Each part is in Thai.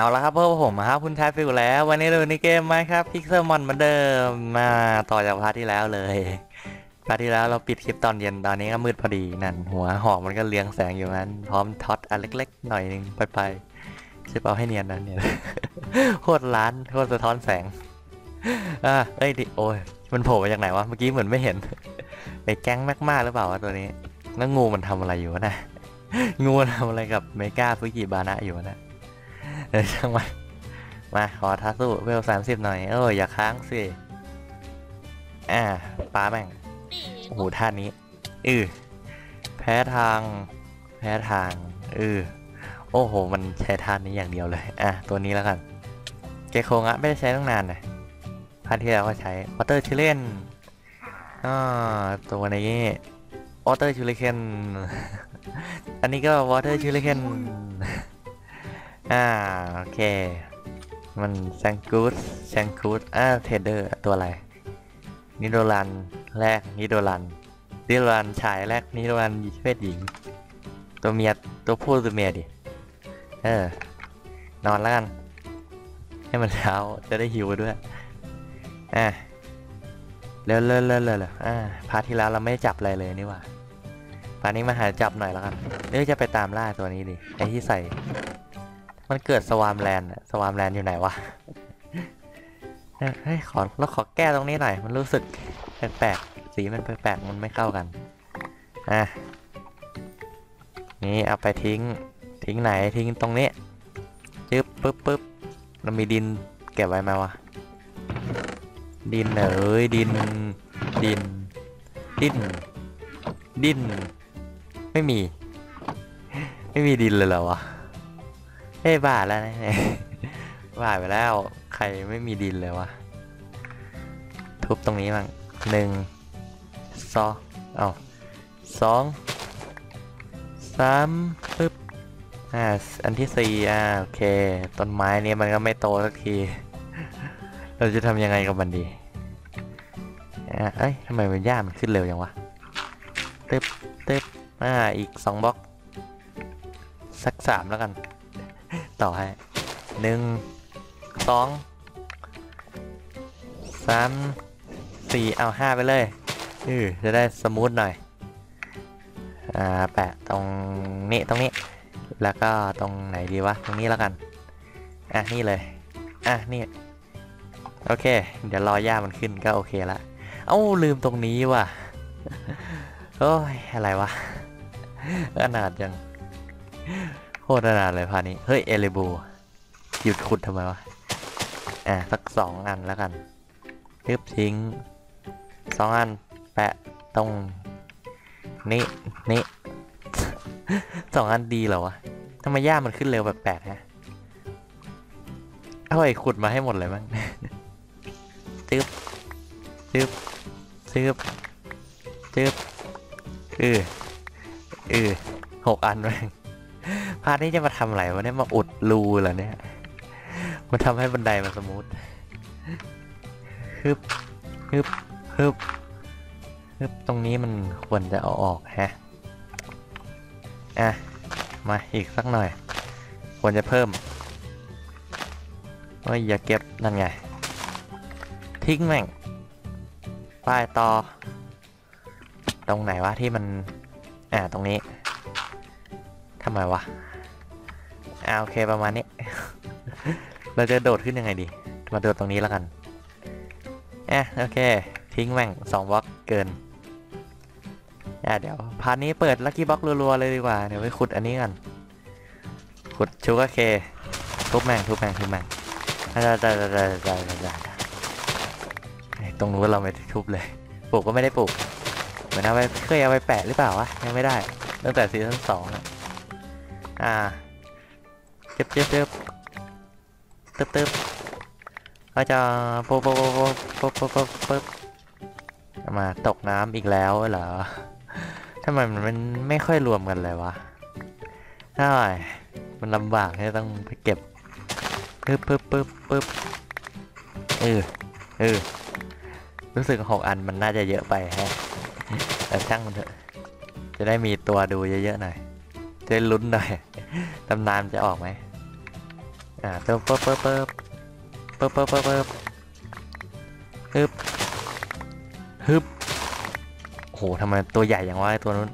เอาละครับเพวกผมครับคุณชายฟิวแล้ว วันนี้เราในเกมไหมครับพิกเซลมอนเหมือนเดิมมาต่อจากพาร์ทที่แล้วเลยพาร์ทที่แล้วเราปิดคลิปตอนเย็นตอนนี้ก็มืดพอดีนั่นหัวหอกมันก็เลี้ยงแสงอยู่นั้น พร้อมท็อตอันเล็กๆ หน่อยนึงไปไปๆจะเอาให้เนียนนะเนี่ยโคตรล้านโคตรสะท้อนแสงอะเอ้ยดิโอ้ยมันโผล่มาจากไหนวะเมื่อกี้เหมือนไม่เห็นไอ้แก๊งแมกมาหรือเปล่าวะตัวนี้แล้วงูมันทำอะไรอยู่วะนะงูทำอะไรกับเมกาฟุกิบานะอยู่วะนะ เออช่างมันมาขอทัสู้เวลสามสิบหน่อย เอออย่าค้างสิ อ่าปลาแม่ง โอ้โหท่านี้อือแพ้ทาง แพ้ทางอือโอ้โห มันใช้ท่านี้อย่างเดียวเลย อะ ตัวนี้แล้วกัน เกโคงะไม่ได้ใช้ตั้งนานนะพาร์ทที่แล้วก็ใช้วอเตอร์ชิเลนอ่าตัวนี้วอเตอร์ชิลเคนอันนี้ก็วอเตอร์ชิลเคน อ่าโอเค มันแซงกูดแซงกูดอ่าเทเดอร์ตัวอะไร นิโดรันแรกนิโดรันนิโดรันชายแรกนิโดรันเพศหญิง ตัวเมียตัวผู้ตัวเมียดิ เออ นอนแล้วกัน ให้มันเช้าจะได้หิวด้วย อะเร็วเร็วเร็วเร็วอ่าพาร์ทที่แล้วเราไม่จับอะไรเลยนี่หว่าพาร์ทนี้มาหาจับหน่อยแล้วกันเดี๋ยวจะไปตามล่าตัวนี้ดิไอที่ใส่ มันเกิดสวามแลนด์อะสวามแลนอยู่ไหนวะเฮ้ยขอแล้วขอแก้ตรงนี้หน่อย มันรู้สึกแปลกๆสีมันแปลกๆมันไม่เข้ากันอะนี่เอาไปทิ้ง ทิ้งไหนทิ้งตรงนี้จึ๊บปึ๊บปึ๊บเรามีดินเก็บไว้ไหมวะดินเอ้ยดิน ดิน ดิน ดิน ไม่มี ไม่มีดินเลยเหรอวะ เฮ้ยบ้าแล้วนะบ้าไปแล้ว ใครไม่มีดินเลยวะ ทุบตรงนี้บ้างหนึ่งสองเอาสองสามปึ๊บอ่าอันที่สี่อ่าโอเค ต้นไม้นี้มันก็ไม่โตสักที เราจะทำยังไงกับมันดีอ่าเอ้ยทำไมมันย่ามันขึ้นเร็วอย่างวะตึ๊บตึ๊บอ่าอีกสองบล็อกสักสามแล้วกัน ต่อให้หนึ่งสองสามสี่เอาห้าไปเลยอือจะได้สมูทหน่อย อ่า แปะตรงนี้ตรงนี้ แล้วก็ตรงไหนดีวะ ตรงนี้แล้วกัน อะ นี่เลย อะ นี่ โอเค เดี๋ยวรอย่ามันขึ้นก็โอเคละ เอ้า ลืมตรงนี้ว่ะ โอ้ย อะไรวะอนาดจัง ตรนาดเลยพานี้ เฮ้ย เอเลบูหยุดขุดทำไมวะ อะ สักสองอันแล้วกันทึบทิ้งสองอัน แปะตรง นี้นี้สองอันดีเหรอวะทำไมย่ามันขึ้นเร็วแปลกฮะเอาไอ้ขุดมาให้หมดเลยมั้งจึ๊บจึ๊บจึ๊บจึ๊บเออเออหกอันมั้งาร์ทนี้จะมาทำอะไรวะเนี่ยมาอุดรูเหรอเนี่ยมาทำให้บันไดมันสมูทฮึบฮึบฮึบฮึบตรงนี้มันควรจะเอาออกฮะอะมาอีกสักหน่อย ควรจะเพิ่มโอ้ยอย่าเก็บนั่นไง ทิ้งแม่งป้ายต่อ ตรงไหนวะที่มัน อ่าตรงนี้ทำไมวะ อ่าโอเคประมาณนี้ เราจะโดดขึ้นยังไงดี มาโดดตรงนี้แล้วกันอะโอเค ทิ้งแม่งสองบล็อกเกินอะเดี๋ยวพาร์ทนี้เปิดลัคกี้บ็อกรัวๆเลยดีกว่า เดี๋ยวไปขุดอันนี้กันขุดชูกาเค ทุบแม่งทุบแม่งทุบแม่งได้ได้ได้ได้ได้ได้ตรงนู้นเราไม่ได้ทุบเลย ปลูกก็ไม่ได้ปลูก เหมือนเอาไปเคยเอาไปแปะหรือเปล่าวะ ยังไม่ได้ ตั้งแต่ซีซั่นสองอะอ่า เจ็บเจ็บเจ็บตึ๊บตึ๊บเราจะปุ๊บปุ๊บปุ๊บปุ๊บปุ๊บปุ๊บมาตกน้ำอีกแล้วเหรอทำไมมันไม่ค่อยรวมกันเลยวะใช่มันลำบากที่ต้องไปเก็บปึ๊บปึ๊บปึ๊บปึ๊บเออเออรู้สึกหกอันมันน่าจะเยอะไปแฮะแต่ช่างมันเถอะ จะได้มีตัวดูเยอะๆหน่อยจะได้ลุ้นหน่อยตำนานจะออกไหม อ่าเติมเปิบเปิบเปิบเปิบเปิบเปิบเปิบฮึบฮึบโอ้โหทำไมตัวใหญ่อย่างวะตัวนู้น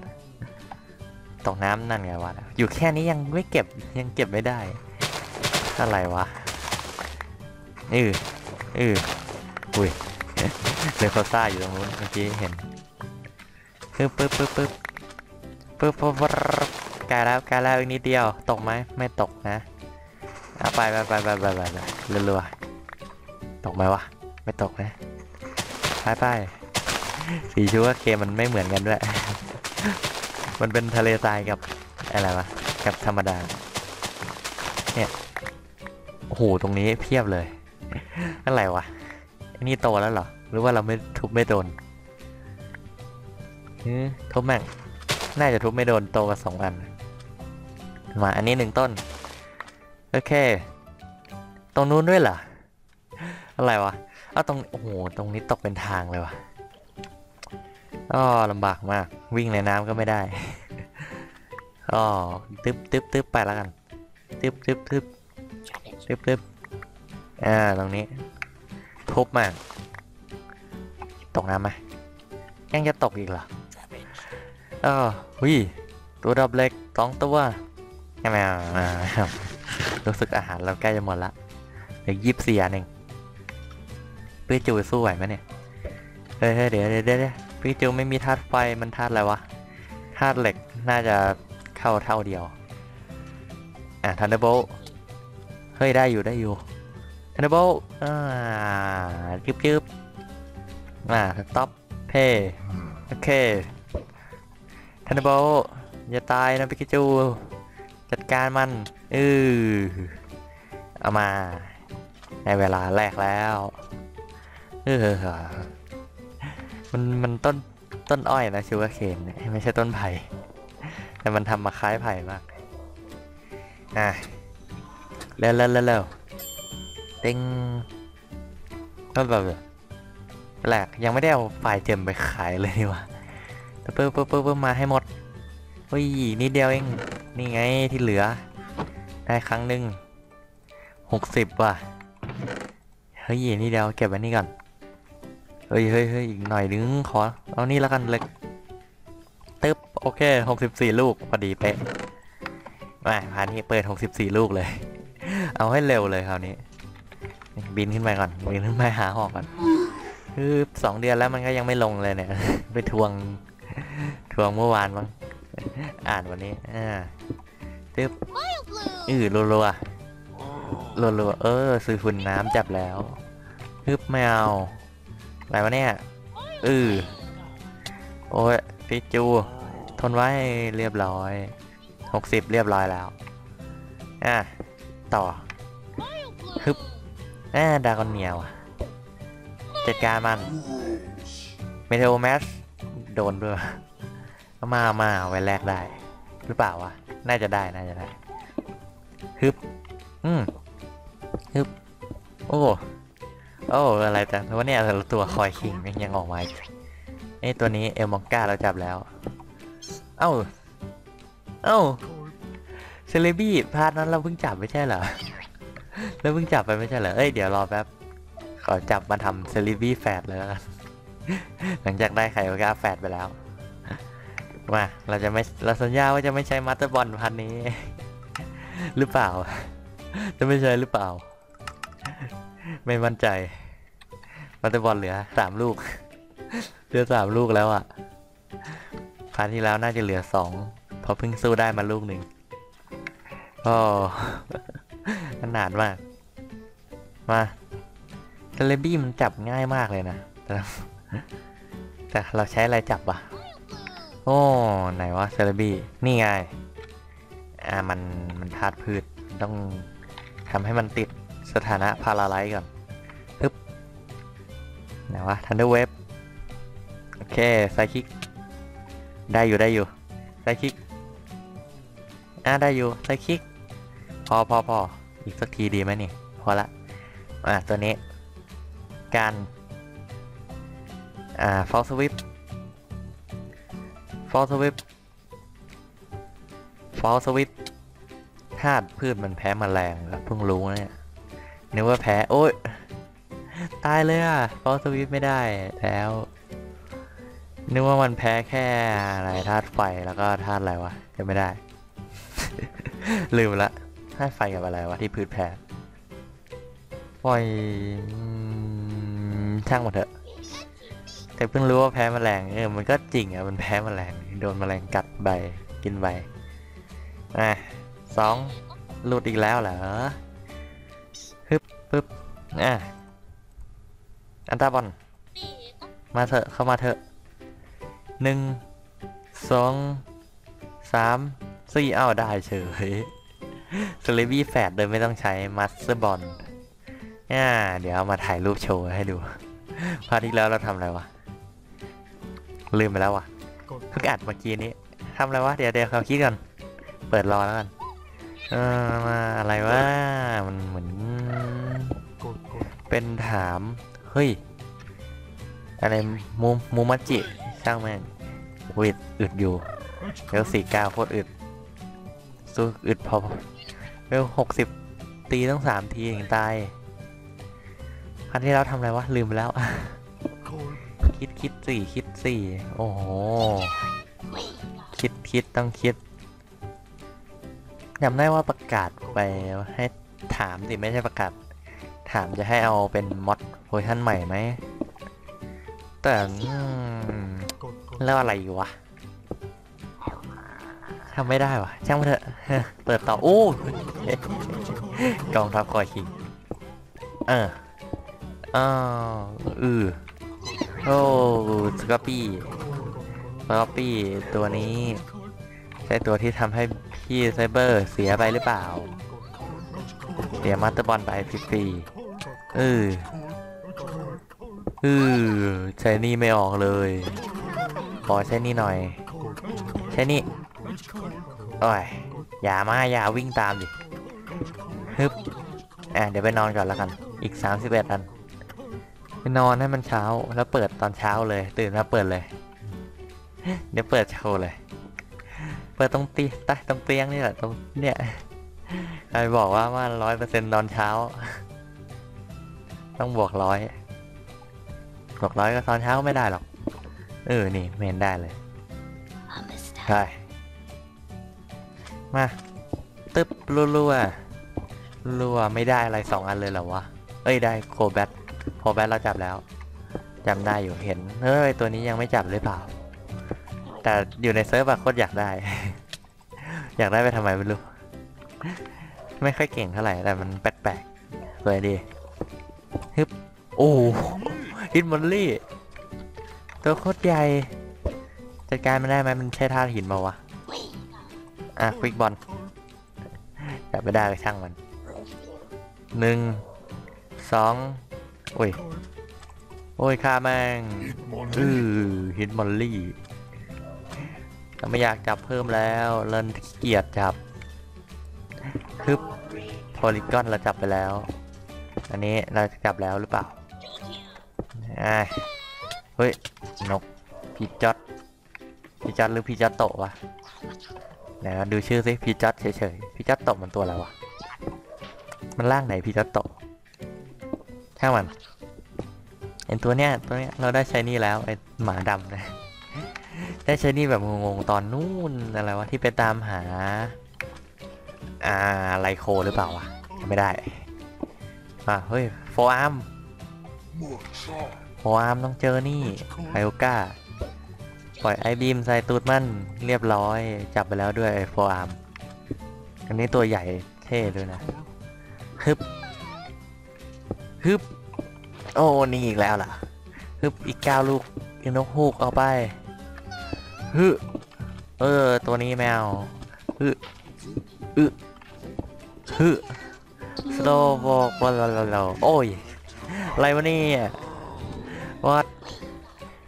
ตกน้ำนั่นไงวะอยู่แค่นี้ยังไม่เก็บยังเก็บไม่ได้ อะไรวะเออเอออุ้ยเลโคซ่าอยู่ตรงนู้นเมื่อกี้เห็นปึ๊บปึ๊บปึ๊บปึ๊บปึ๊บปึ๊บปึ๊บกลแล้วไกลแล้วอีกนิดเดียว ตกไหมไม่ตกนะ เอาไปไปไปไปไปไปไปรัวๆตกไหมวะ ไม่ตกนะไปไปสีชูว่าเกมมันไม่เหมือนกันด้วย มันเป็นทะเลทรายกับอะไรวะ กับธรรมดา เนี่ย โอ้โห ตรงนี้เพียบเลย อะไรวะ อันนี้โตแล้วเหรอ หรือว่าเราไม่ทุบไม่โดนหือทุบแม่ง น่าจะทุบไม่โดนโตกันสองอัน มาอันนี้หนึ่งต้น โอเค ตรงนู้นด้วยเหรอ อะไรวะ เอาตรง โอ้โห ตรงนี้ตกเป็นทางเลยวะอ๋อลำบากมาก วิ่งในน้ำก็ไม่ได้อ๋อตึ๊บตึ๊บตึ๊บไปแล้วกัน ตึ๊บตึ๊บตึ๊บตึ๊บตึ๊บอ่า ตรงนี้ ทุบมากตกน้ำไหมยังจะตกอีกเหรออ๋อวิตัวดับเล็กสองตัวใช่ไหมอ่า รู้สึกอาหารเราใกล้จะหมดละเดี๋ยวยิบเสียหนึ่งพี่จูสู้ไหวไหมเนี่ยเฮ้ยเดี๋ยวเดี๋ยวเดี๋ยวพี่จูไม่มีธาตุไฟมันธาตุอะไรวะธาตุเหล็กน่าจะเข้าเท่าเดียว อะทันเดอร์โบเฮ้ยได้อยู่ได้อยู่ทันเดอร์โบอ่าจึ๊บจึ๊บอ่าสต็อปเพย์โอเคทันเดอร์โบอย่าตายนะพิกจู จัดการมัน เออเอามาในเวลาแรกแล้วเออมันมันต้นต้นอ้อยนะชูว่าเคนไม่ใช่ต้นไผ่แต่มันทำมาคล้ายไผ่มากอะเร็วเร็วเร็วเร็วติงก็แบบแปลกยังไม่ได้เอาไฟล์เจมไปขายเลยนี่วะเพิ่มเพิ่มเพิ่มมาให้หมดเฮ้ยนิดเดียวเองนี่ไงที่เหลือ ได้ครั้งหนึ่งหกสิบว่ะ เฮ้ยนี่เดียวเก็บไว้นี่ก่อน เฮ้ยเฮ้ยเฮ้ยอีกหน่อยนึงขอ เอานี่แล้วกันเล็กตึ๊บโอเคหกสิบสี่ลูกพอดีเป๊ะมาพานี้เปิดหกสิบสี่ลูกเลย เอาให้เร็วเลยคราวนี้ บินขึ้นไปก่อน บินขึ้นไปหาหอกก่อน คือสองเดือนแล้วมันก็ยังไม่ลงเลยเนี่ย ไปทวง ทวงเมื่อวานมั้ง อ่านวันนี้ อ่าตึ๊บ อือรัวรัวรัวรัวๆเออ ซื้อฝุ่นน้ำจับแล้วฮึบไม่เอาอะไรวะเนี่ยอือโอ้ยพี่จู ทนไว้เรียบร้อยหกสิบเรียบร้อยแล้วอะต่อฮึบอ่าดากอนเนียวอะจัดการมันเมเทโอแมสโดนด้วยมามาเอาไว้แลกได้ หรือเปล่าวะ น่าจะได้ น่าจะได้ ฮึบ อืมฮึบ โอ้ โอ้ อะไรจังเพราะว่าเนี่ยตัวคอยคิงยังออกมาไอ้ตัวนี้เอลมองกาเราจับแล้ว เอ้า เอ้า เซเลบี้พาร์ทนั้นเราเพิ่งจับไม่ใช่เหรอ เราเพิ่งจับไปไม่ใช่เหรอ เอ้ยเดี๋ยวรอแป๊บ ขอจับมาทำเซเลบี้แฟดเลยหลังจากได้ไข่โอกาแฟดไปแล้ว มา เราจะไม่ เราสัญญาว่าจะไม่ใช้มาสเตอร์บอลพันนี้ หรือเปล่า จะไม่ใช่หรือเปล่า ไม่มั่นใจมาสเตอร์บอลเหลือสามลูก เหลือสามลูกแล้วอะพาร์ทที่แล้วน่าจะเหลือสองเพราะเพิ่งสู้ได้มาลูกหนึ่งโอ้ขนาดมาก มาเทเลบี้มันจับง่ายมากเลยนะ แต่แต่เราใช้อะไรจับวะโอ้ ไหนวะเซเลบี้นี่ไง อ่ามันมันธาตุพืชต้องทำให้มันติดสถานะพาราไลท์ก่อนปึ๊บไหนวะทันเดอร์เวฟโอเคไซคิก ได้อยู่ได้อยู่ไซคิกอ่าได้อยู่ไซคิก พอพอพออีกสักทีดีไหมนี่ พอละอ่าตัวนี้ การ อ่าฟอลสวิปฟอลสวิป อลสวิปธาตุพืชมันแพ้แมลงเหรอเพิ่งรู้นะเนี่ยนึกว่าแพ้โอ้ยตายเลยอะเพราะสวิตไม่ได้แล้วนึกว่ามันแพ้แค่อะไรธาตุไฟแล้วก็ธาตุอะไรวะจะไม่ได้ ลืมละธาตุไฟกับอะไรวะที่พืชแพ้ปล่อยช่างมันเถอะแต่เพิ่งรู้ว่าแพ้แมลงเออมันก็จริงอะมันแพ้แมลงโดนแมลงกัดใบกินใบ อะสองหลุดอีกแล้วเหรอฮึบปึ๊บอะอันตาบอลมาเถอะเข้ามาเถอะหนึ่งสองสามสี่อ้าวได้เฉยสเลบี้แฟดโดยไม่ต้องใช้มัสเตอร์บอลอ่าเดี๋ยวเอามาถ่ายรูปโชว์ให้ดูพาร์ทที่แล้วเราทำอะไรวะ ลืมไปแล้ววะเพิ่งอัดเมื่อกี้นี้ทำอะไรวะ เดี๋ยวเดี๋ยวเขาคิดก่อน เปิดรอแล้วกันเออมาอะไรวะมันเหมือนเป็นถาม เฮ้ย อะไรมูมูมัจจิช่างแม่งวิดอึดอยู่เวลสี่เก้าโคตรอึดสู้อึดพอเวลหกสิบตีต้องสามทีถึงตายครั้งที่แล้วทำอะไรวะ ลืมไปแล้ว คิดคิดสี่คิดสี่โอ้โห คิดคิดต้องคิด จำได้ว่าประกาศไปให้ถามสิไม่ใช่ประกาศ ถามจะให้เอาเป็นมอดเวอร์ชันใหม่ไหม แต่อืมแล้วอะไรอยู่วะทำไม่ได้วะช่างมันเถอะ เปิดต่อ โอ้กองทัพคอยคิง เอออ้าวอือโอ้สกอปปี้สกอปปี้ตัวนี้ ใช่ตัวที่ทำให้ พี่ไซเบอร์เสียไปหรือเปล่า เสียมาสเตอร์บอลไปฟรีๆเออเออใช้นี่ไม่ออกเลย ขอใช้นี่หน่อย ใช้นี่โอ้ยอย่ามาอย่าวิ่งตามดิฮึบอะเดี๋ยวไปนอนก่อนแล้วกัน อีก31อันไปนอนให้มันเช้าแล้วเปิดตอนเช้าเลย ตื่นมาเปิดเลย เดี๋ยวเปิดโชว์เลย เปิดตรงตีใต้ตรงเตียงนี่แหละตรงเนี่ยใครบอกว่าว่าร้อยเปอร์เซ็นต์ตอนเช้า ต้องบวกร้อยบวกร้อยก็ตอนเช้าก็ไม่ได้หรอก เออ นี่เมนได้เลยใช่มา ตึ๊บรัวๆรัวๆไม่ได้อะไรสองอันเลยเหรอวะ เอ้ยได้โคแบทโคแบทเราจับแล้วจำได้อยู่เห็น เฮ้ย ตัวนี้ยังไม่จับหรือเปล่า แต่อยู่ในเซิร์ฟอะโคตรอยากได้ อยากได้ไปทำไมไม่รู้ ไม่ค่อยเก่งเท่าไหร่แต่มันแปลกๆสวยดีฮึบโอ้ฮิตมอลลี่ตัวโคตรใหญ่จัดการมันได้ไหมมันใช่ท่าตุหินเปล่าวะอะควิกบอลจับไม่ได้ก็ช่างมันหนึ่งสองโอ้ย โอ้ยฆ่าแม่งอือฮิตมอลลี่ เราไม่อยากจับเพิ่มแล้วเริ่มขี้เกียจจับฮึบโพลิกอนเราจับไปแล้ว อันนี้เราจะจับแล้วหรือเปล่าอ่าเฮ้ยนกพีจอดพีจอดหรือพีจอดโตวะไหนมาดูชื่อสิพีจอดเฉยๆพีจอดโตมันตัวอะไรวะมันร่างไหนพีจอดโตะช่างมันเห็นตัวเนี้ยตัวเนี้ยเราได้ใช้นี่แล้วไอหมาดำนะ ได้ใช้นี่แบบงงๆตอนนู่นอะไรวะที่ไปตามหา อ่าไลโคหรือเปล่าวะไม่ได้ อ่าเฮ้ยโฟอาร์มโฟอาร์มต้องเจอนี่ไฮโอก้าปล่อยไอบีมใส่ตูดมันเรียบร้อย จับไปแล้วด้วยโฟอาร์มอันนี้ตัวใหญ่เท่ด้วยนะฮึบฮึบโอ้นี่อีกแล้วล่ะฮึบอีกเก้าลูกอีนกฮูกเอาไป ฮึเออ ตัวนี้แมวฮึอึฮึสโลบอกว่าเราโอ้ย อะไรวะนี่วัด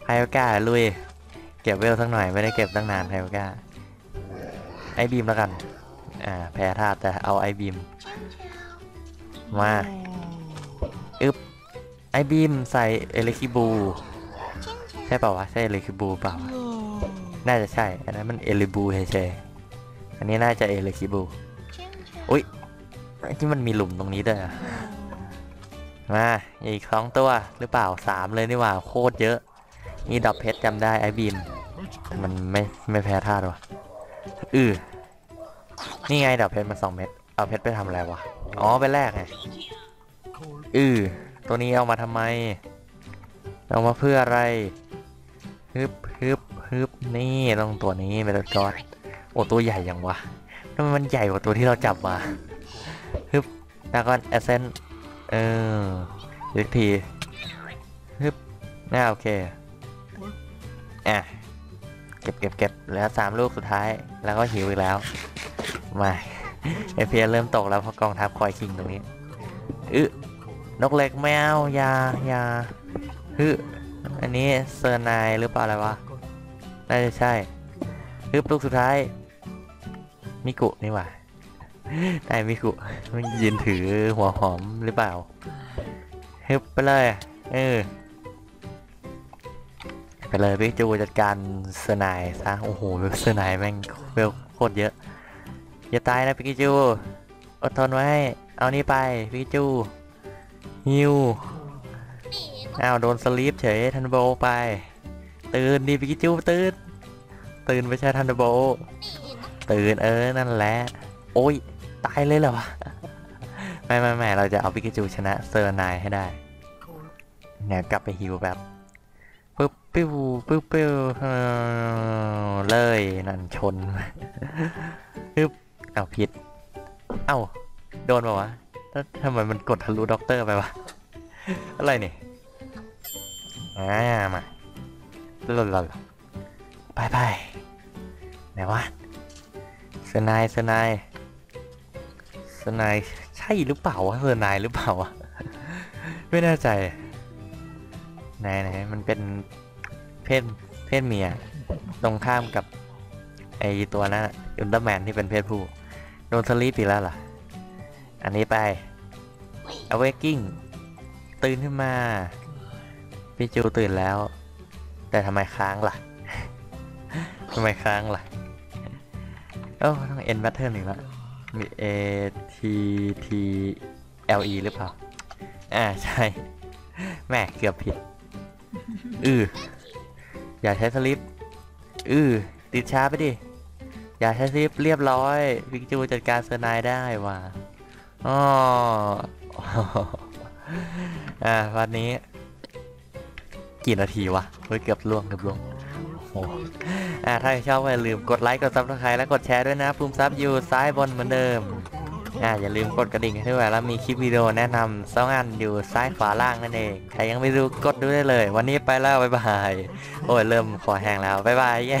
ไฮโอกาลุย เก็บเวลสักหน่อยไม่ได้เก็บตั้งนานไฮโอกาไอบีมแล้วกัน อ่า แพ้ธาตุแต่เอาไอบีม มาอึบไอบีมใส่เอเลคิบู ใช่เปล่าวะ ใช่เอเลคิบูเปล่าวะ น่าจะใช่ อันนั้นมันเอลิบูเฉยๆอันนี้น่าจะเอเลคิบูอุ้ยไอ้ที่มันมีหลุมตรงนี้ด้วยอะมาอีกสองตัวหรือเปล่าสามเลยนี่หว่าโคตรเยอะ นี่ดอกเพชรจำได้ไอ้บีมมันไม่ไม่แพ้ท่าหรออือนี่ไงดอกเพชรมันสองเม็ดเอาเพชรไปทำอะไรวะอ๋อไปแลกไงอือตัวนี้เอามาทำไม เอามาเพื่ออะไรฮึบฮึบ ฮึบนี่ต้องตัวนี้เมทัลกอดโอ้ตัวใหญ่ยังวะทำไมมันใหญ่กว่าตัวที่เราจับมาฮึบแล้วก็แอสเซนเอออีกทีฮึบน่าโอเคอะเก็บเก็บเก็บแล้วสามลูกสุดท้าย แล้วก็หิวอีกแล้วมาเอฟเเริ่มตกแล้วเพราะกองทัพคอยคิงตรงนี้อึนกเล็กแมวยายาฮึอันนี้เซอร์นายหรือเปล่าอะไรวะ น่าจะใช่ฮึบลูกสุดท้าย มิกุนี่หว่าได้มิกุมันยืนถือหัวหอมหรือเปล่าฮึบไปเลยเออไปเลยพี่จูจัดการเซอร์นายซะโอ้โหเซอร์นายแม่งเวลโคตรเยอะ อย่าตายนะพิกาจูอดทนไว้ เอานี่ไปพิกาจูฮิวอ้าวโดนสลีปเฉยทันโบไป ตื่นดิพิกาจูตื่นตื่นไม่ใช่ทันโบตื่นเออนั่นแหละ โอ้ยตายเลยเหรอวะไม่ไม่ไม่เราจะเอาพิกาจูชนะเซอร์นายให้ได้เนี่ยกลับไปฮิวแบบปึ๊บปิ้วปึ๊บปิ้วเออเลยนั่นชนปึ๊บเอาผิด เอ้าโดนปะวะแล้วทำไมมันกดทะลุด็อกเตอร์ไปวะอะไรเนี่ยอ่ามา หล่นหล่นไปไปไหนวะเซนายเซนายเซนายใช่หรือเปล่าวะเซนายหรือเปล่าวะไม่แน่ใจไหนไหนมันเป็นเพศเพศเมียตรงข้ามกับไอตัวนั้นอุลตร้าแมนที่เป็นเพศผู้โดนสลีปอีกแล้วล่ะ อันนี้ไป awaking ตื่นขึ้นมาพี่จูตื่นแล้ว แต่ทำไมค้างล่ะทำไมค้างล่ะโอ้ต้อง end pattern อีกแล้วมี A T T L E หรือเปล่า อ่า ใช่ แม่เกือบผิด อืออย่าใช้สลิป อือติดช้าไปดิ อย่าใช้สลิปเรียบร้อยวิกจูจัดการเซอร์ไนายได้ว่ะอ๋ออ่าวันนี้ กี่นาทีวะ เฮ้ยเกือบล่วงเกือบล่วงโอ้โหอ่าถ้าชอบก็อย่าลืมกดไลค์กดซับสไครต์และกดแชร์ด้วยนะปุ่มซับอยู่ซ้ายบนเหมือนเดิมอ่าอย่าลืมกดกระดิ่งให้ด้วยแล้วมีคลิปวิดีโอแนะนำสองอันอยู่ซ้ายขวาล่างนั่นเองใครยังไม่ดูกดดูได้เลย วันนี้ไปแล้วบ๊ายบายโอ้ยเริ่มคอแห้งแล้วบ๊ายบายเย้